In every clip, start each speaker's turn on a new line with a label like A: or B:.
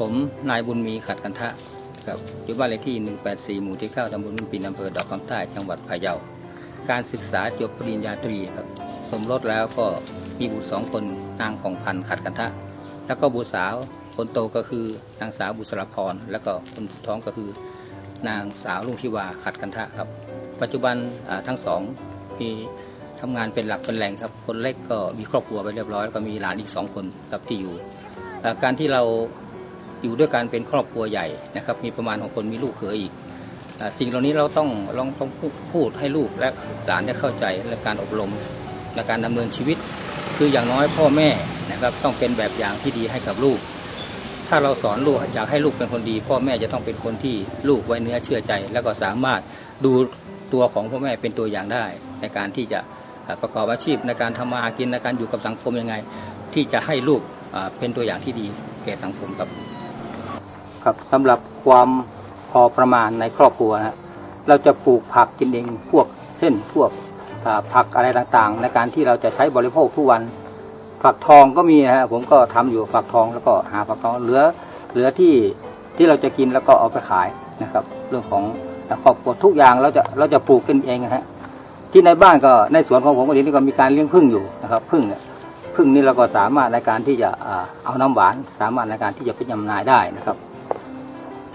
A: ผมนายบุญมีขัดกันทะครับอยู่บ้านเลขที่ 184 หมู่ที่ 9ตำบลมุนปินอำเภอดอกคำใต้จังหวัดพะเยา การศึกษาจบปริญญาตรีครับ สมรสแล้วก็มีบุตรสองคนนางผ่องพันขัดกันทะ แล้วก็บุตรสาวคนโตก็คือนางสาวบุษรพร แล้วก็คนสุดท้องก็คือนางสาวลุงทิวาขัดกันทะครับ ปัจจุบันทั้งสองมีทำงานเป็นหลักเป็นแหล่งครับ คนเล็กก็มีครอบครัวไปเรียบร้อยแล้วก็มีหลานอีกสองคนครับที่อยู่ การที่เรา อยู่ด้วยกันเป็นครอบครัวใหญ่นะครับ มีประมาณของคนมีลูกเขยอีกสิ่งเหล่านี้เราต้องลองต้องพูดให้ลูกและหลานได้เข้าใจและการอบรมในการดำเนินชีวิต คืออย่างน้อยพ่อแม่นะครับต้องเป็นแบบอย่างที่ดีให้กับลูก ถ้าเราสอนลูกอยากให้ลูกเป็นคนดี พ่อแม่จะต้องเป็นคนที่ลูกไว้เนื้อเชื่อใจ แล้วก็สามารถดูตัวของพ่อแม่เป็นตัวอย่างได้ ในการที่จะประกอบอาชีพในการทำมาหากินในการอยู่กับสังคมยังไง ที่จะให้ลูกเอ่อเป็นตัวอย่างที่ดีแก่สังคมครับ ครับสำหรับความพอประมาณในครอบครัวนะเราจะปลูกผักกินเองพวกเช่นพวกผักอะไรต่างๆ ในการที่เราจะใช้บริโภคทุกวัน ฝักทองก็มีนะฮะผมก็ทำอยู่ฝักทองแล้วก็หาฝักทองเหลือเหลือที่ที่เราจะกินแล้วก็เอาไปขายนะครับ เรื่องของครอบครัวทุกอย่างเราจะเราจะปลูกกันเองนะฮะที่ในบ้านก็ในสวนของผมก็นี้ก็มีการเลี้ยงผึ้งอยู่นะครับผึ้งเนี่ยผึ้งนี่เราก็สามารถในการที่จะเอาน้ำหวาน สามารถในการที่จะไปจำหน่ายได้นะครับ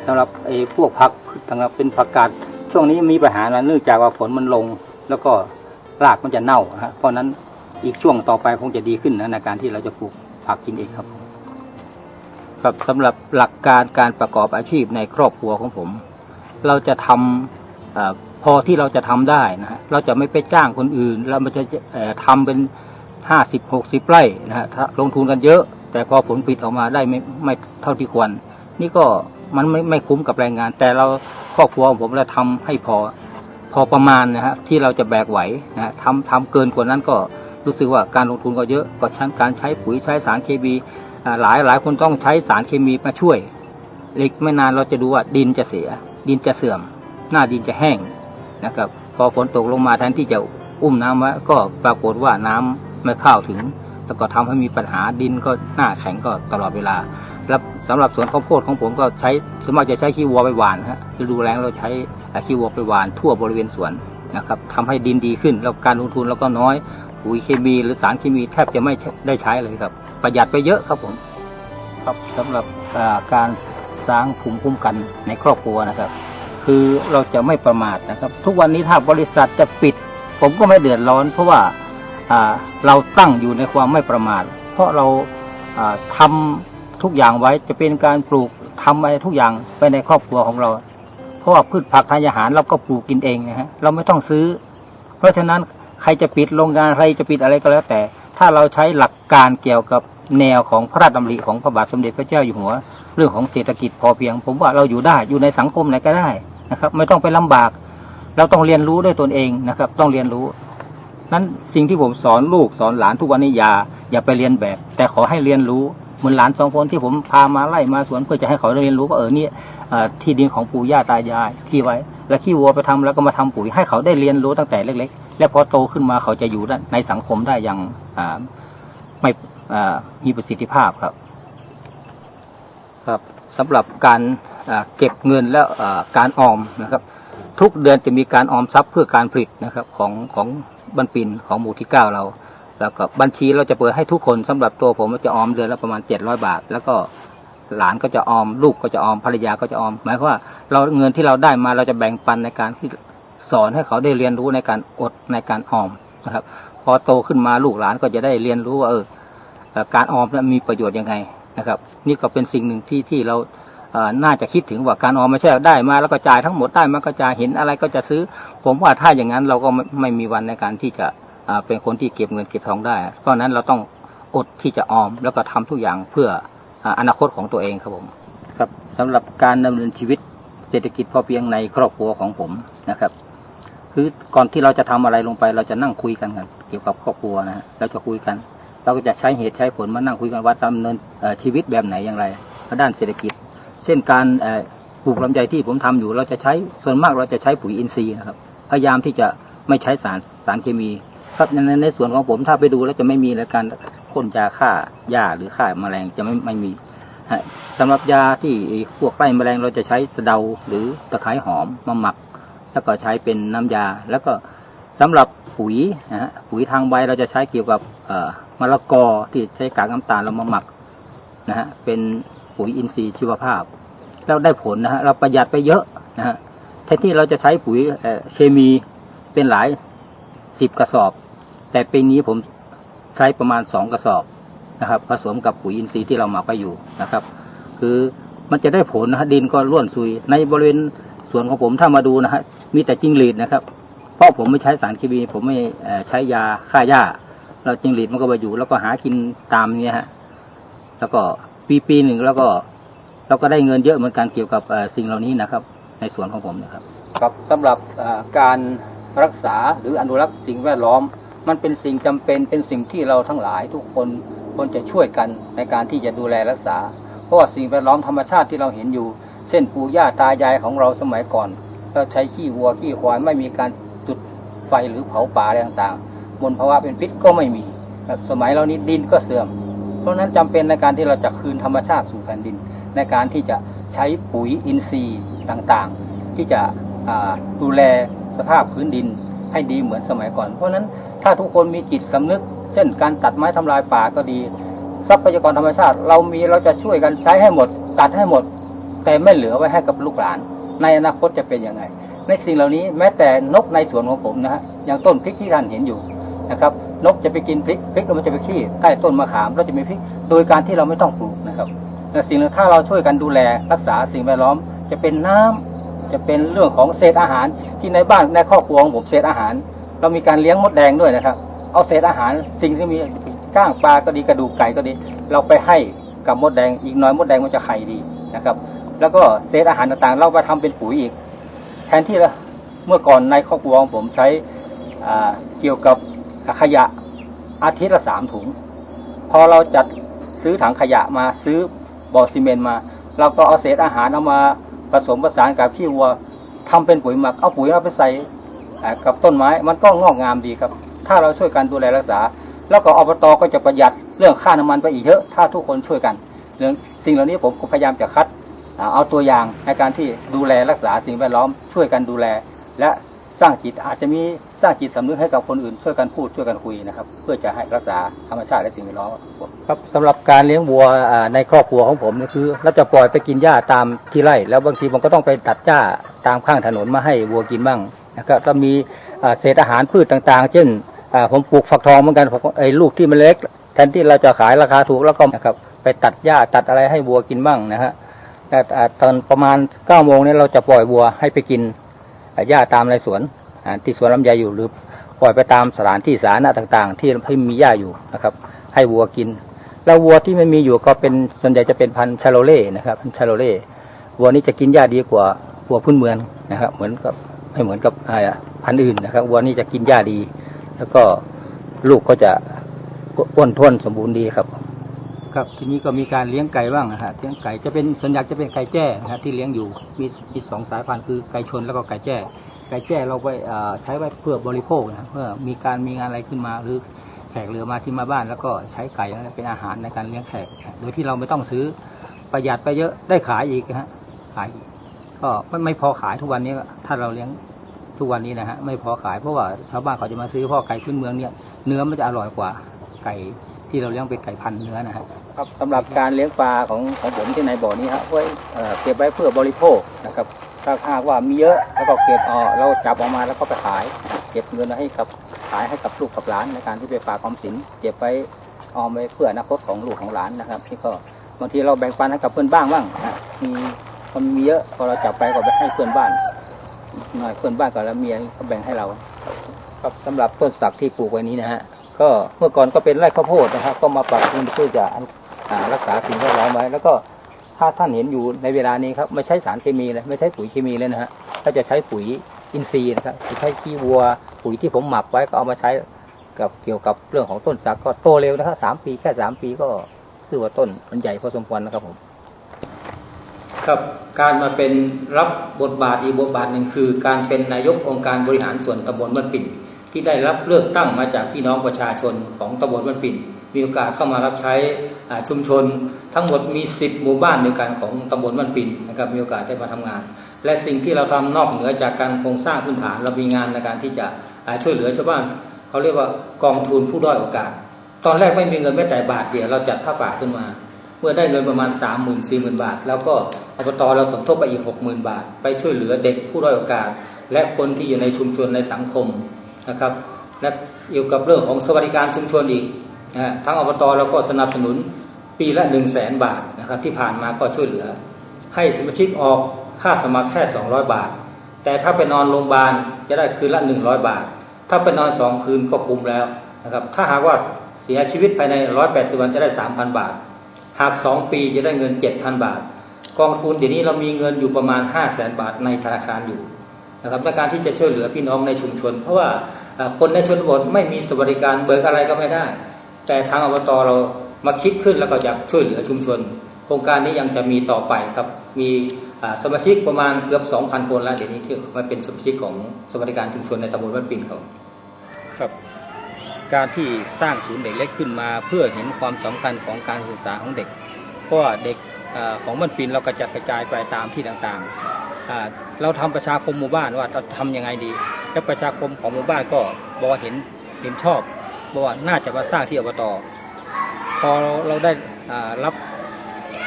A: สำหรับไอ้พวกผักสำหรับเป็นผักกาดช่วงนี้มีปัญหานะเนื่องจากว่าฝนมันลง แล้วก็รากมันจะเน่านะฮะเพราะนั้นอีกช่วงต่อไปคงจะดีขึ้นนะในการที่เราจะปลูกผักกินเองครับ ครับสำหรับหลักการการประกอบอาชีพในครอบครัวของผม เราจะทำอพอที่เราจะทำได้นะฮะเราจะไม่ไปจ้างคนอื่น เราไม่จะเอ่อทำเป็นห้าสิบหกสิบไร่นะฮะลงทุนกันเยอะ แต่พอผลผลิตออกมาได้ไม่ไม่เท่าที่ควร นี่ก็ มันไม่ไม่คุ้มกับแรงงาน แต่เราครอบครัวของผมเราทำให้พอพอประมาณนะฮะที่เราจะแบกไหวนะฮะทำทำเกินกว่านั้นก็รู้สึกว่าการลงทุนก็เยอะก็ชั้นการใช้ปุ๋ยใช้สารเคมีหลายหลายคนต้องใช้สารเคมีมาช่วยอีกไม่นานเราจะดูว่าดินจะเสีย ดินจะเสื่อม หน้าดินจะแห้งนะครับพอฝนตกลงมาแทนที่จะอุ้มน้ำไว้ก็ปรากฏว่าน้ำไม่เข้าถึง แล้วก็ทำให้มีปัญหาดินก็หน้าแข็งก็ตลอดเวลา แล้วสำหรับสวนข้าวโพดของผมก็ใช้สวนมากจะใช้ขี้วัวไปหว่านฮะฤดูแล้งเราใช้ขี้วัวไปหว่านทั่วบริเวณสวนนะครับทำให้ดินดีขึ้น แล้วการลงทุนเราก็น้อยปุ๋ยเคมีหรือสารเคมีแทบจะไม่ได้ใช้เลยครับ ประหยัดไปเยอะครับผมครับสำหรับการสร้างภูมิคุ้มกันในครอบครัวนะครับ คือเราจะไม่ประมาทนะครับ ทุกวันนี้ถ้าบริษัทจะปิด ผมก็ไม่เดือดร้อน เพราะว่าเราตั้งอยู่ในความไม่ประมาท เพราะเราอ่า ทุกอย่างไว้จะเป็นการปลูกทำอะไรทุกอย่างไปในครอบครัวของเรา เพราะว่าพืชผักทางอาหารเราก็ปลูกกินเองนะฮะเราไม่ต้องซื้อ เพราะฉะนั้นใครจะปิดโรงงานใครจะปิดอะไรก็แล้วแต่ ถ้าเราใช้หลักการเกี่ยวกับแนวของพระราชดำริของพระบาทสมเด็จพระเจ้าอยู่หัว เรื่องของเศรษฐกิจพอเพียง ผมว่าเราอยู่ได้อยู่ในสังคมไหนก็ได้นะครับ ไม่ต้องไปลำบาก เราต้องเรียนรู้ด้วยตนเองนะครับ ต้องเรียนรู้ นั้นสิ่งที่ผมสอนลูกสอนหลานทุกวันนี้อย่าอย่าไปเรียนแบบ แต่ขอให้เรียนรู้ มือนหลานสองคนที่ผมพามาไล่มาสวนเพื่อจะให้เขาได้เรียนรู้ว่าเออเนี่ยที่ดินของปู่ย่าตายายที่ไว้ แล้วขี้วัวไปทำแล้วก็มาทำปุ๋ยให้เขาได้เรียนรู้ตั้งแต่เล็ก ๆ และพอโตขึ้นมาเขาจะอยู่ในสังคมได้อย่างไม่มีประสิทธิภาพครับ ครับสำหรับการเก็บเงินและการออมนะครับ ทุกเดือนจะมีการออมทรัพย์เพื่อการผลิตนะครับของของบันปินของหมู่ที่เก้าเรา แล้วก็บัญชีเราจะเปิดให้ทุกคนสำหรับตัวผมจะออมเดือนละประมาณ700บาท แล้วก็หลานก็จะออม ลูกก็จะออมภรรยาก็จะออม หมายความว่าเราเงินที่เราได้มาเราจะแบ่งปันในการที่สอนให้เขาได้เรียนรู้ในการอดในการออมนะครับ พอโตขึ้นมาลูกหลานก็จะได้เรียนรู้ว่าเออการออมนั้นมีประโยชน์ยังไงนะครับ นี่ก็เป็นสิ่งหนึ่งที่ที่เราเออน่าจะคิดถึงว่าการออมไม่ใช่ได้มาแล้วก็จ่ายทั้งหมดได้มาก็จ่ายเห็นอะไรก็จะซื้อ ผมว่าถ้าอย่างนั้นเราก็ไม่ไม,มีวันในการที่จะ เป็นคนที่เก็บเงินเก็บทองได้ เพราะนั้นเราต้องอดที่จะออมแล้วก็ทำทุกอย่างเพื่อออนาคตของตัวเองครับผมครับสำหรับการดำเนินชีวิตเศรษฐกิจพอเพียงในครอบครัวของผมนะครับ คือก่อนที่เราจะทำอะไรลงไป เราจะนั่งคุยกันกันเกี่ยวกับครอบครัวนะฮะเราจะคุยกัน เราก็จะใช้เหตุใช้ผลมานั่งคุยกันว่าดำเนินชีวิตแบบไหนอย่างไรด้านเศรษฐกิจ เช่นการปลูกลำไยที่ผมทำอยู่ เราจะใช้ส่วนมากเราจะใช้ปุ๋ยอินทรีย์นะครับพยายามที่จะไม่ใช้สารสารเคมี ครับในในส่วนของผมถ้าไปดูแล้วจะไม่มีแล้วการพ่นยาฆ่าหญ้าหรือฆ่าแมลงจะไม่ไม่มีฮะสำหรับยาที่พวกไล่แมลงเราจะใช้สะเดาหรือตะไคร้หอมมาหมัก แล้วก็ใช้เป็นน้ำยา แล้วก็สำหรับปุ๋ยนะฮะปุ๋ยทางใบเราจะใช้เกี่ยวกับมะละกอที่ใช้กากน้ำตาลเรามาหมักนะฮะเป็นปุ๋ยอินทรีย์ชีวภาพ แล้วได้ผลนะฮะเราประหยัดไปเยอะนะฮะแทนที่เราจะใช้ปุ๋ยเเคมีเป็นหลายสิบกระสอบ แต่ปีนี้ผมใช้ประมาณสองกระสอบนะครับ ผสมกับปุ๋ยอินทรีย์ที่เราหมักไปอยู่นะครับ คือมันจะได้ผลนะฮะดินก็ร่วนซุย ในบริเวณสวนของผมถ้ามาดูนะฮะมีแต่จิ้งหรีดนะครับ เพราะผมไม่ใช้สารเคมีผมไม่ใช้ยาฆ่าหญ้า เราจิ้งหรีดมันก็มาอยู่ แล้วก็หากินตามเนี้ยฮะแล้วก็ปีปีหนึ่งแล้วก็เราก็ได้เงินเยอะเหมือนกันเกี่ยวกับสิ่งเหล่านี้นะครับ ในสวนของผมนะครับ ครับสำหรับการรักษาหรืออนุรักษ์สิ่งแวดล้อม มันเป็นสิ่งจำเป็นเป็นสิ่งที่เราทั้งหลายทุกคนควรจะช่วยกันในการที่จะดูแลรักษา เพราะว่าสิ่งแวดล้อมธรรมชาติที่เราเห็นอยู่ เช่นปู่ย่าตายายของเราสมัยก่อนเราใช้ขี้วัวขี้ควายไม่มีการจุดไฟหรือเผาป่าอะไรต่างๆมลภาวะเป็นพิษก็ไม่มีครับสมัยเรานี้ดินก็เสื่อม เพราะนั้นจำเป็นในการที่เราจะคืนธรรมชาติสู่แผ่นดิน ในการที่จะใช้ปุ๋ยอินทรีย์ต่างๆ ที่จะดูแลสภาพพื้นดินให้ดีเหมือนสมัยก่อน เพราะนั้น ถ้าทุกคนมีจิตสำนึก เช่น การตัดไม้ทำลายป่าก็ดี ทรัพยากรธรรมชาติ เรามีเราจะช่วยกันใช้ให้หมด ตัดให้หมด แต่ไม่เหลือไว้ให้กับลูกหลาน ในอนาคตจะเป็นยังไง ในสิ่งเหล่านี้แม้แต่นกในสวนของผมนะฮะอย่างต้นพริกที่ท่านเห็นอยู่นะครับนกจะไปกินพริกพริกแล้วมันจะไปขี้ใต้ต้นมะขามแล้วจะมีพริก โดยการที่เราไม่ต้องปลูกนะครับแต่สิ่งหนึ่งถ้าเราช่วยกันดูแลรักษาสิ่งแวดล้อม จะเป็นน้ำจะเป็นเรื่องของเศษอาหารที่ในบ้านในครอบครัวของผมเศษอาหาร เรามีการเลี้ยงมดแดงด้วยนะครับ เอาเศษอาหารสิ่งที่มีก้างปลาก็ดีกระดูกไก่ก็ดี เราไปให้กับมดแดงอีกน้อยมดแดงมันจะไข่ดีนะครับ แล้วก็เศษอาหารต่างๆ เราไปทำเป็นปุ๋ยอีก แทนที่ละเมื่อก่อนในครอบครัวของผมใช้เกี่ยวกับขยะอาทิตย์ละสามถุง พอเราจัดซื้อถังขยะมาซื้อบ่อซีเมนต์มา เราก็เอาเศษอาหารเอามาผสมผสานกับขี้วัวทำเป็นปุ๋ยหมักเอาปุ๋ยเอาไปใส่ กับต้นไม้มันก็งอกงามดีครับ ถ้าเราช่วยกันดูแลรักษา แล้วก็อบตก็จะประหยัดเรื่องค่าน้ำมันไปอีกเยอะ ถ้าทุกคนช่วยกัน เรื่องสิ่งเหล่านี้ผมพยายามจะคัดเอาตัวอย่างในการที่ดูแลรักษาสิ่งแวดล้อมช่วยกันดูแล และสร้างจิตอาจจะมีสร้างจิตสำนึกให้กับคนอื่นช่วยกันพูดช่วยกันคุยนะครับ เพื่อจะให้รักษาธรรมชาติและสิ่งแวดล้อมครับสำหรับการเลี้ยงวัวในครอบครัวของผมนี่คือเราจะปล่อยไปกินหญ้าตามที่ไร่ แล้วบางทีมันก็ต้องไปตัดหญ้าตามข้างถนนมาให้วัวกินบ้าง นะครับก็มีเศษอาหารพืชต่างๆ เช่นผมปลูกฝักทองเหมือนกันไอ้ลูกที่มันเล็ก แทนที่เราจะขายราคาถูกแล้วก็นะครับไปตัดหญ้าตัดอะไรให้วัวกินบ้างนะฮะแต่ตอนประมาณ9ก้าโมงนี้เราจะปล่อยวัวให้ไปกินหญ้าตามไรสวนที่สวนลำไยอยู่หรือปล่อยไปตามสถานที่สาธารณะต่าง ๆ ที่ให้มีหญ้าอยู่นะครับ ให้วัวกิน แล้ววัวที่ไม่มีอยู่ก็เป็นส่วนใหญ่จะเป็นพันธุ์ชาโลเล่นะครับพันธุ์ชาโลเล่วัวนี้จะกินหญ้าดีกว่าวัวพื้นเมืองนะครับ เหมือนกับ ไม่เหมือนกับอ่าพันธุ์อื่นนะครับวัวนี้จะกินหญ้าดี แล้วก็ลูกก็จะอ้วนท้วนสมบูรณ์ดีครับครับทีนี้ก็มีการเลี้ยงไก่บ้างนะฮะเลี้ยงไก่จะเป็นส่วนใหญ่จะเป็นไก่แจ้นะฮะที่เลี้ยงอยู่มีมีสองสายพันธุ์คือไก่ชนแล้วก็ไก่แจ้ ไก่แจ้เราไปใช้ไว้เพื่อบริโภคนะเพื่อมีการมีงานอะไรขึ้นมาหรือแขกเรือมาที่มาบ้าน แล้วก็ใช้ไก่เป็นอาหารในการเลี้ยงแขก โดยที่เราไม่ต้องซื้อประหยัดไปเยอะได้ขายอีกฮะขายอีก ก็ไม่ไม่พอขายทุกวันนี้ถ้าเราเลี้ยงทุกวันนี้นะฮะไม่พอขายเพราะว่าชาวบ้านเขาจะมาซื้อพราะไก่พื้นเมืองเนี่ยเนื้อมันจะอร่อยกว่าไก่ที่เราเลี้ยงเป็นไก่พันเนื้อนะฮะครับสำหรับการเลี้ยงปลาของของผมที่ในบ่อนี้ครับไว้เก็บไว้เพื่อบริโภคนะครับถ้าหากว่ามีเยอะแล้วก็เก็บออกเราจับออกมาแล้วก็ไปขาย เก็บเงินให้กับขายให้กับลูกกับหลานในการที่ไปฝากความสิน เก็บไปออมไว้เพื่ออนาคตของลูกของหลานนะครับที่ก็บางทีเราแบ่งปันให้กับเพื่อนบ้างบ้างนะ มีคนมีเยอะ พอเราจับไปก็ไปให้เพื่อนบ้านหน่อยเพื่อนบ้านก็แล้วเมียก็แบ่งให้เรา ครับสำหรับต้นสักที่ปลูกไว้นี้นะฮะ ก็เมื่อก่อนก็เป็นไร่ข้าวโพดนะครับ ก็มาปรับปรุงเพื่อจะรักษาสิ่งแวดล้อมไว้ แล้วก็ถ้าท่านเห็นอยู่ในเวลานี้ครับไม่ใช้สารเคมีเลยไม่ใช้ปุ๋ยเคมีเลยนะฮะก็จะใช้ปุ๋ยอินทรีย์นะครับจะใช้ขี้วัวปุ๋ยที่ผมหมักไว้ก็เอามาใช้กับเกี่ยวกับเรื่องของต้นสักก็โตเร็วนะครับสามปีแค่สามปีก็ซื้อว่าต้นมันใหญ่พอสมควรนะครับผม ครับการมาเป็นรับบทบาทอีกบทบาทหนึ่งคือ การเป็นนายกองค์การบริหารส่วนตำบลบ้านปิ่น ที่ได้รับเลือกตั้งมาจากพี่น้องประชาชนของตำบลบ้านปิ่น มีโอกาสเข้ามารับใช้ชุมชน ทั้งหมดมี 10 หมู่บ้านด้วยกันของตำบลบ้านปิ่นนะครับมีโอกาสได้มาทำงาน และสิ่งที่เราทำนอกเหนือจากการโครงสร้างพื้นฐานเรามีงานในการที่จะช่วยเหลือชาวบ้านเขาเรียกว่ากองทุนผู้ด้อยโอกาส ตอนแรกไม่มีเงินแม้แต่บาทเดียวเราจัดผ้าป่าขึ้นมา เมื่อได้เงินประมาณ 3 0 0 0 0 4 0 0 0 0 บาท แล้วก็ อบตเราสมทบไปอีก60,000บาท ไปช่วยเหลือเด็กผู้ด้อยโอกาส และคนที่อยู่ในชุมชนในสังคมนะครับ และเกี่ยวกับเรื่องของสวัสดิการชุมชนอีกนะฮะทั้งอบตเราก็สนับสนุนปีละ1 0 0 0 0แสนบาทนะครับที่ผ่านมาก็ช่วยเหลือ ให้สมาชิกออกค่าสมัครแค่ 200 บาท แต่ถ้าไปนอนโรงพยาบาลจะได้คืนละ 100 บาท ถ้าไปนอน 2 คืนก็คุ้มแล้วนะครับถ้าหากว่าเสียชีวิตภายใน 180 วันจะได้ 3,000 บาท หาก 2 ปีจะได้เงิน 7,000 บาท กองทุนเดี๋ยวนี้เรามีเงินอยู่ประมาณ 5 0 0แสนบาทในธนาคารอยู่นะครับในการที่จะช่วยเหลือพี่น้องในชุมชน เพราะว่าคนในชนบทไม่มีสวัสดิการเบิกอะไรก็ไม่ได้ แต่ทางอบตเรามาคิดขึ้นแล้วก็อยากช่วยเหลือชุมชน โครงการนี้ยังจะมีต่อไปครับมีสมาชิกประมาณเกือบ 2,000 คนแล้วเดี๋ยวนี้ที่มาเป็นสมาชิกของสวัสดิการชุมชนในตำบลบ้านปิ่นเขาครับ การที่สร้างศูนย์เด็กเล็กขึ้นมาเพื่อเห็นความสำคัญของการศึกษาของเด็ก เพราะเด็ก ของบ้านปินเรากระจัดกระจายไปตามที่ต่างๆ เราทำประชาคมหมู่บ้านว่าจะทำยังไงดี แล้วประชาคมของหมู่บ้านก็บอกเห็นเห็นชอบบอกว่าน่าจะมาสร้างที่อบตพอเราได้รับ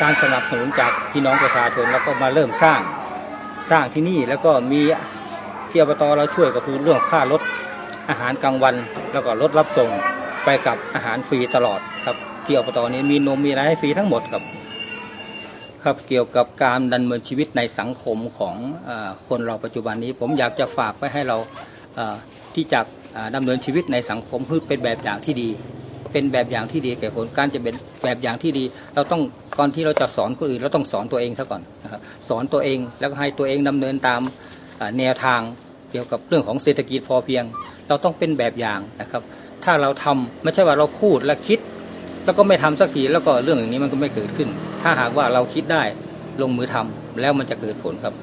A: การสนับสนุนจากพี่น้องประชาชนแล้วก็มาเริ่มสร้างสร้างที่นี่แล้วก็มีที่อบตเราช่วยก็คือเรื่องค่ารถอาหารกลางวัน แล้วก็รถรับส่งไปกับอาหารฟรีตลอดครับที่อบตนี้มีนมมีอะไรให้ฟรีทั้งหมดครับ ครับเกี่ยวกับการดำเนินชีวิตในสังคมของอคนเราปัจจุบันนี้ ผมอยากจะฝากไว้ให้เราที่จะเอ่อดำเนินชีวิตในสังคมเพื่อเป็นแบบอย่างที่ดี เป็นแบบอย่างที่ดีแก่คนการจะเป็นแบบอย่างที่ดี เราต้องก่อนที่เราจะสอนคนอื่นเราต้องสอนตัวเองซะก่อนนะครับสอนตัวเองแล้วก็ให้ตัวเองดำเนินตามแนวทางเกี่ยวกับเรื่องของเศรษฐกิจพอเพียง เราต้องเป็นแบบอย่างนะครับ ถ้าเราทำไม่ใช่ว่าเราพูดและคิด แล้วก็ไม่ทำสักทีแล้วก็เรื่องอย่างนี้มันก็ไม่เกิดขึ้น ถ้าหากว่าเราคิดได้ลงมือทำแล้วมันจะเกิดผลครับ